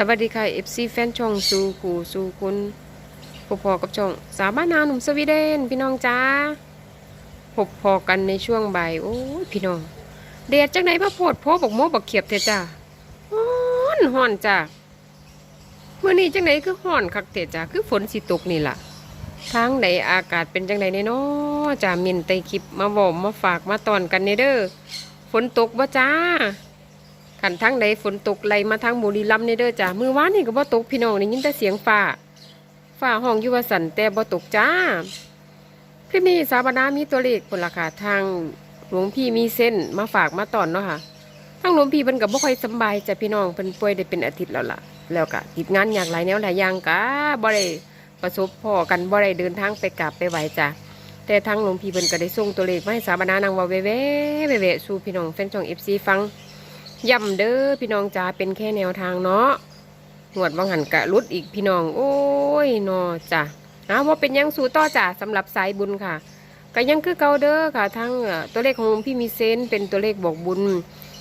สวัสดีค่ะ FC แฟนช่องสู่ขู่สู่คุณพบพอกับช่อง สาวบ้านนาหนุ่มสวีเดน พี่น้องจ้าพบพอกันในช่วงบ่ายโอ้ยพี่น้องเดียดจังไหนพระโพดโพบอกโมบอกเขียบเถอะจ้าฮ้อนฮ้อนจ้าเมื่อนี้จังไหนคือฮ้อนคักเถอะจ้าคือฝนสิตกนี่ล่ะทางใดอากาศเป็นจังไหนเนาะจ้ามินไตคลิปมาบอกมาฝากมาตอนกันเนเด้อฝนตกบ่จ้า ขันทั้งใดฝนตกไหลมาทางบุรีรัมย์นี่เด้อจ้ามือวานนี่ก็บ่ตกพี่น้องได้ยินแต่เสียงฟ้าฟ้าห้องยู่ว่าสั่นแต่บ่ตกจ้าคลิปนี้สาบานามีตัวเลขผลราคาทางหลวงพี่มีเส้นมาฝากมาตอนเนาะค่ะทางหลวงพี่เพิ่นก็บ่ค่อยสบายจ้ะพี่น้องเพิ่นป่วยได้เป็นอาทิตย์แล้วล่ะ แล้วก็ติดงานอยางหลายแนวหลายอย่างกะบ่ได้ประสบพอกันบ่ได้เดินทางไปกราบไปไหวจ้ะแต่ทางหลวงพี่เพิ่นก็ได้ส่งตัวเลขมาให้สาบานานางเว่าแว่ๆแว่ๆสู่พี่น้องแฟนช่อง FC ฟัง ย่ำเด้อพี่น้องจ๋าเป็นแค่แนวทางเนาะหวดวังหันกะรุดอีกพี่น้อง โอ้ยนอจ้ะเอาว่าเป็นยังสู่ต่อจ้ะสำหรับสายบุญค่ะก็ยังคือเก่าเด้อค่ะ ทั้งตัวเลขของพี่มีเซนเป็นตัวเลขบอกบุญ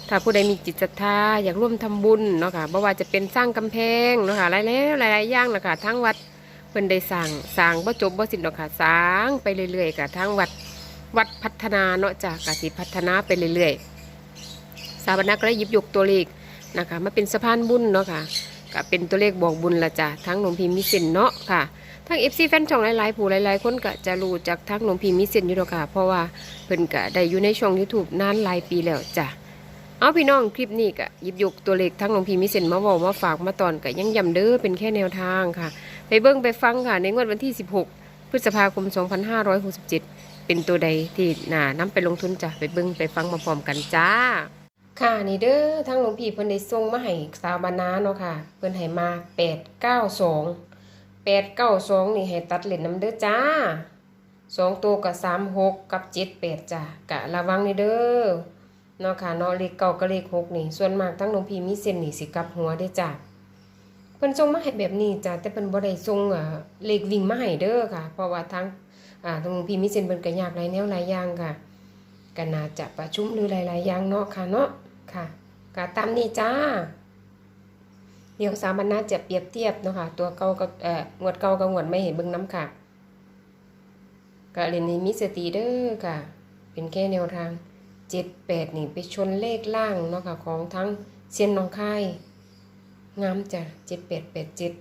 ถ้าผู้ใดมีจิตศรัทธาอยากร่วมทำบุญเนาะค่ะบ่ว่าจะเป็นสร้างกำแพงเนาะค่ะหลายแล้วหลายๆอย่างนะคะทั้งวัดเพิ่นได้สร้างสร้างบ่จบบ่สิ้นดอกค่ะสร้างไปเรื่อยๆค่ะทั้งวัดวัดพัฒนาเนาะจ้ะกสิพัฒนาไปเรื่อยๆ สาปนาก็ได้ยิบยกตัวเลขนะคะมาเป็นสะพานบุญเนาะค่ะก็เป็นตัวเลขบอกบุญละจ้ะทั้งหลวงพี่มิเซนเนาะค่ะทั้งเอฟซีแฟนช่องหลายๆผู้หลายๆ คนก็จะรู้จากทั้งหลวงพี่มิเซนอยู่แล้วค่ะ เพราะว่าเพิ่นก็ได้อยู่ในช่อง YouTube นานหลายปีแล้วจ้ะเอาพี่น้องคลิปนี้ก็หยิบยกตัวเลขทั้งหลวงพี่มิเซนมาบอกมาฝากมาตอนก็ยังย้ำเด้อเป็นแค่แนวทางค่ะ ไปเบิ่งไปฟังค่ะ ในงวดวันที่ 16 พฤษภาคม 2567 เป็นตัวใดที่น่านำไปลงทุนจ้ะไปเบิ่งไปฟังมาพร้อมกันจ้า ค่ะนี่เด้อทางหลวงพี่เพิ่นได้ส่งมาให้สาวบานาเนาะค่ะ เพิ่นให้มา892 892นี่ให้ตัดเล่นน้ำเด้อจ้าสองตัวกับ36กับ78จ้ะกะระวังนี่เด้อเนาะค่ะเนาะเลขเก้ากับเลขหกนี่ ส่วนมากทั้งหลวงพี่มีเส้นนี่สิกับหัวเด้จ้ะเพิ่นส่งมาให้แบบนี้จ้ะแต่เพิ่นบ่ได้ส่งอ่าเลขวิ่งมาให้เด้อค่ะ เพราะว่าทางอ่าทางหลวงพี่มีเส้นเพิ่นก็ยากหลายแนวหลายอย่างค่ะก็น่าจะประชุมหรือหลายๆอย่างเนาะค่ะเนาะ ค่ะกาตามนี่จ้า เดี๋ยวสามัญนาจะเปรียบเทียบเนาะค่ะ ตัวเก่ากับเอ่องวดเก่ากับงวดไม่เห็นเบิ่งน้ำค่ะกะเรียนนี้มีสติเด้อค่ะ เป็นแค่แนวทางเจ็ดแปดนี่ไปชนเลขล่างเนาะค่ะของทั้งเซียนน้องค่ายงามจ้ะเจ็ดแปดแปดเจ็ด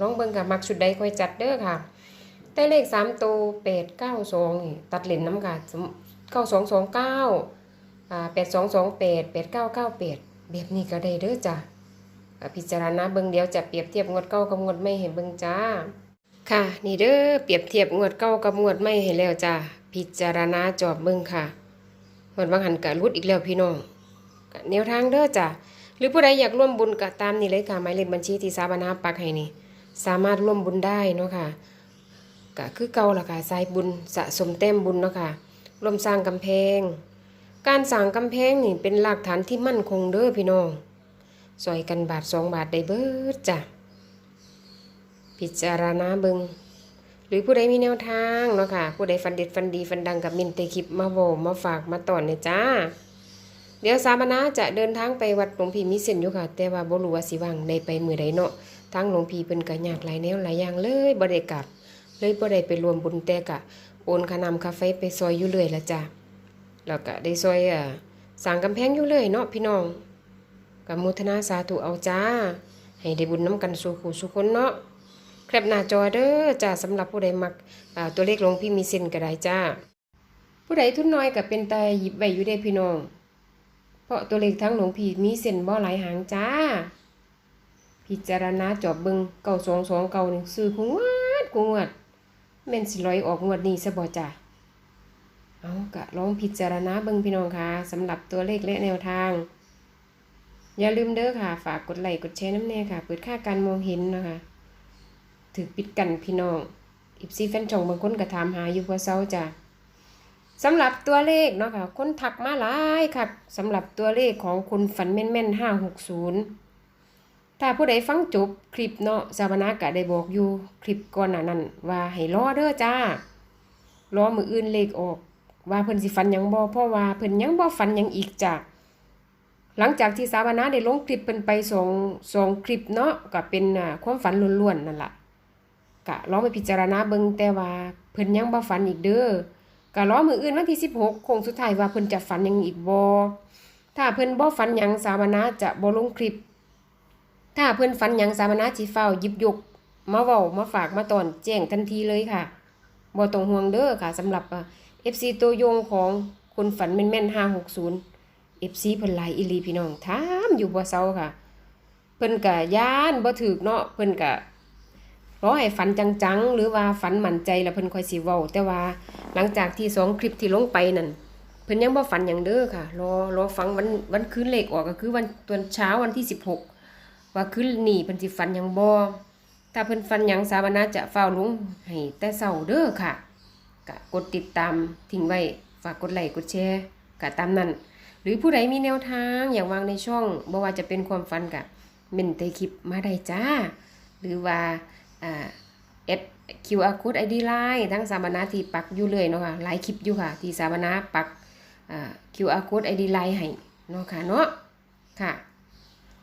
ลองเบิ่งค่ะมักชุดใดค่อยจัดเด้อค่ะ แต่เลขสามตัวแปดเก้าสองนี่ตัดเลนน้ำค่ะเก้าสองสองเก้า แปดสองสองแปดแปดเก้าเก้าแปดแบบนี้ก็ได้เด้อจ้ะพิจารณาเบิ่งเดียวจะเปรียบเทียบงวดเก้ากับงวดไม่เห็นเบิ่งจ้า ค่ะ นี่เด้อเปรียบเทียบงวดเก้ากับงวดไม่เห็นแล้วจ้าพิจารณาจอบเบิ่งค่ะงวดบางหันกะรุดอีกแล้วพี่น้องแนวทางเด้อจ้ะหรือผู้ใดอยากร่วมบุญก็ตามนี่เลยค่ะหมายเลขบัญชีที่สาบานาปักให้นี่ สามารถร่วมบุญได้เนาะค่ะก็คือเก่าล่ะค่ะสายบุญสะสมแต้มบุญเนาะค่ะร่วมสร้างกำแพง การสร้างกำแพงนี่เป็นหลักฐานที่มั่นคงเด้อพี่น้องซอยกันบาทสองบาทได้เบิดจ้ะ พิจารณาเบิงหรือผู้ใดมีแนวทางเนาะค่ะ ผู้ใดฟันเด็ดฟันดีฟันดังกับมินเตคลิปมาโวมาฝากมาต่อนเนี่ยจ้า เดี๋ยวสามนาจะเดินทางไปวัดหลวงพี่มิเซนอยู่ค่ะ แต่ว่าบ่รู้ว่าสิว่างได้ไปมือใดเนาะทางหลวงพี่เพิ่นก็ยากหลายแนวหลายอย่างเลยบ่ได้กลับ เลยบ่ได้ไปรวมบุญแต่กะโอนค่านำคาไฟไปซอยอยู่เลยละจ้ะ แล้วก็ได้ซอยอ่าสร้างกำแพงอยู่เลยเนาะพี่น้องกับมุทนาสาธุเอาจ้า ให้ได้บุญน้ำกันสู่ขู่สู่คนเนาะแคปหน้าจอเด้อจ้าสำหรับผู้ใดมักตัวเลขลงพี่มีเส้นก็ได้จ้า ผู้ใดทุนน้อยก็เป็นตาหยิบไว้อยู่ได้พี่น้อง เพราะตัวเลขทั้งหลวงพี่มีเส้นบ่หลายหางจ้า พิจารณาจอบเบิงเก่าสองสองเก่าหนึ่งซื้อคงวดคงวดแม่นสิลอยออกงวดนี้ซะบ่จ้า เอากะลองพิจารณาเบิ่งพี่น้องค่ะสำหรับตัวเลขและแนวทาง อย่าลืมเด้อค่ะ ฝากกดไลค์กดแชร์น้ำแน่ค่ะ เปิดค่าการมองเห็นนะคะถือปิดกันพี่น้องอิฟซีแฟนช่องบางคนก็ถามหาอยู่พอเซาจ้ะสำหรับตัวเลขเนาะค่ะ คนทักมาหลายค่ะสำหรับตัวเลขของคุณฝันแม่นๆห้าหกศูนย์ถ้าผู้ใดฟังจบคลิปเนาะสาวนาก็ได้บอกอยู่คลิปก่อนหน้านั้นว่าให้รอเด้อจ้ารอมืออื่นเลขออก ว่าเพิ่นสิฟันหยังบ่เพราะว่าเพิ่นยังบ่ฟันหยังอีกจ้ะหลังจากที่สาวนาได้ลงคลิปเป็นไปสองสองคลิปเนาะก็เป็นความฝันล้วนๆนั่นล่ะก็ลองไปพิจารณาเบิ่งแต่ว่าเพิ่นยังบ่ฝันอีกเด้อก็รอมืออื่นวันที่ 16คงสุดท้ายว่าเพิ่นจะฝันหยังอีกบ่ถ้าเพิ่นบ่ฝันหยังสาวนาจะบ่ลงคลิป ถ้าเพิ่นฝันหยังสาวนาสิฟ้าหยิบยกมาเว้ามาฝากมาตอนแจ้งทันทีเลยค่ะบ่ต้องห่วงเด้อค่ะสำหรับอ่า FC ตัวยงของคนฝันแม่นๆ560 FC เพิ่นหลายอีหลีพี่น้องถามอยู่บ่เซาค่ะ เพิ่นก็ย่านบ่ถูกเนาะเพิ่นก็รอให้ฝันจังๆ หรือว่าฝันมั่นใจแล้วเพิ่นค่อยสิเว้าแต่ว่าหลังจากที่สองคลิปที่ลงไปนั่นเพิ่นยังบ่ฝันหยังเด้อค่ะ รอรอฟังวันวันคืนเลขออกก็คือวันตอนเช้าวันที่ 16 ว่าคืนนี้เพิ่นสิฝันหยังบ่ถ้าเพิ่นฝันหยังสาวนาจะเฝ้าลงให้แต่เช้าเด้อค่ะ กกดติดตามทิ้งไว้ ฝากกดไลค์กดแชร์ก็ตามนั้น หรือผู้ใดมีแนวทางอยากวางในช่องบ่ว่าจะเป็นความฝันกับเมนเตคลิปมาได้จ้า หรือว่าเอ่าเอด QR code ID Line ทั้งสามนาที่ปักอยู่เลยเนาะค่ะหลายคลิปอยู่ค่ะ ที่สามนาปักคิวอ่า QR code ID Line ให้เนาะค่ะเนาะค่ะ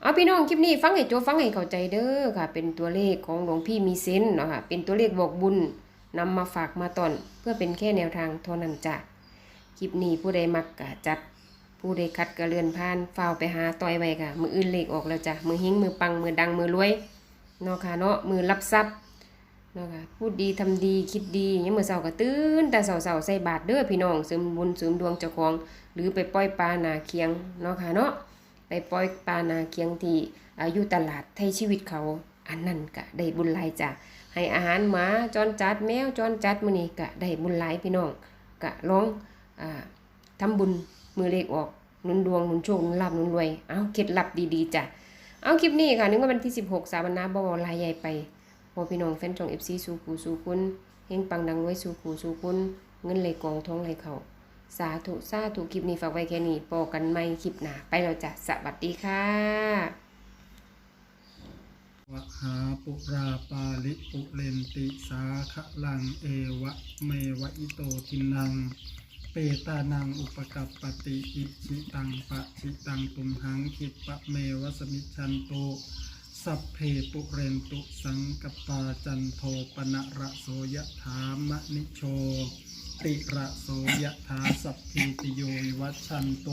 เอาพี่น้องคลิปนี้ฟังให้จบฟังให้เข้าใจเด้อค่ะ เป็นตัวเลขของหลวงพี่มีเซนเนาะค่ะเป็นตัวเลขบอกบุญ นำมาฝากมาตอนเพื่อเป็นแค่แนวทางเท่านั้นจ้ะคลิปนี้ผู้ใดมักกะจัด ผู้ใดคัดกระเลือนผ่านฝ้าไปหาต่อยไว้ค่ะมืออื่นเลขออกแล้วจ้ะมือหิงมือปังมือดังมือรวยเนาะค่ะเนาะมือรับทรัพย์เนาะค่ะพูดดีทำดีคิดดียังมือเสาร์ก็ตื่นแต่เสาเสาใส่บาตรเด้อพี่น้องเสริมบุญเสริมดวงเจ้าของ หรือไปปล่อยปลานาเคียงเนาะค่ะเนาะไปปล่อยปลานาเคียงที่อายุตลาดไทยชีวิตเขา อันนั้นก็ได้บุญหลายจ้ะให้อาหารหมาจรจัดแมวจรจัดมื้อนี้ก็ได้บุญหลายพี่น้องก็ลองอ่าทำบุญมือเลขออกหนุนดวงหนุนโชคหนุนลาบหนุนรวยเอาเคล็ดลับดีๆจ้ะเอาคลิปนี้ค่ะนึกว่าวันที่ 16 สาวันนาบวลายใหญ่ไปพอพี่น้องแฟนช่อง FC สู่กูสู่คุณเฮงปังดังไว้สู่กูสู่คุณเงินไหลกองท้องไหลเขา สาธุสาธุคลิปนี้ฝากไว้แค่นี้ปอกันไม่คลิปหนาไปแล้วจ้ะสวัสดีค่ะ วหาปุราปาลิปุเรนติสาคะลังเอวะเมวะอิโตทินัง เปตานังอุปกัปปติอิชิตังปะชิตังตุมหังคิปะเมวะสมิชันโตสัพเพปุเรนตุสังกปาจันโทปนะระโสยถามะนิโชติระโสยถาสัพพิติโยวัชันโต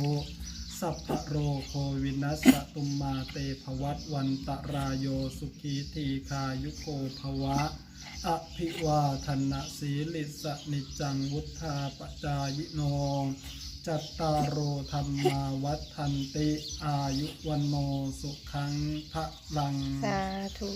สัพพโรโควินัสตุมมาเตภวัตวันตรายโยสุขีทีคายุโกภวะ อภิวาทนะสีลิสนิจจังวุธาปจายโน จัตตารโอธรรมาวัฏทันติ อายุวันโนสุขังพระลัง สาธุ